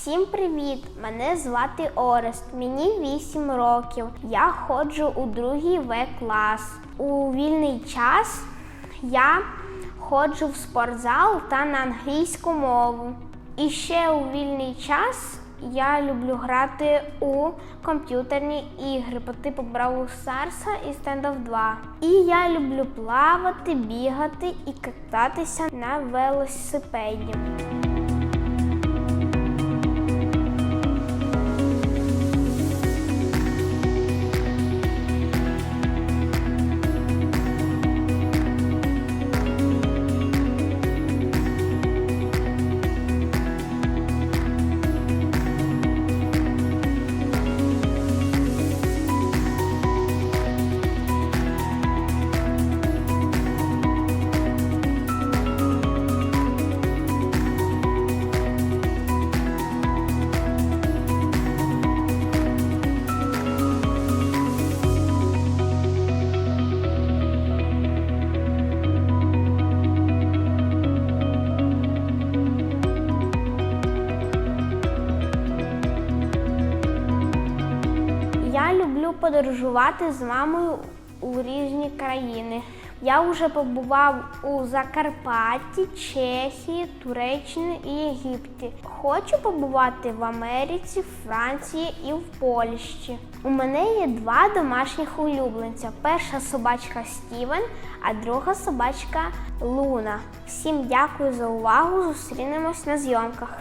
Всім привіт! Мене звати Орест. Мені 8 років. Я ходжу у другий В клас. У вільний час я ходжу в спортзал та на англійську мову. І ще у вільний час я люблю грати у комп'ютерні ігри по типу Бравл Старса і Standoff 2. І я люблю плавати, бігати і кататися на велосипеді. Люблю подорожувати з мамою у різні країни. Я вже побував у Закарпатті, Чехії, Туреччині і Єгипті. Хочу побувати в Америці, Франції і в Польщі. У мене є два домашніх улюбленця: перша собачка Стівен, а друга собачка Луна. Всім дякую за увагу. Зустрінемось на зйомках.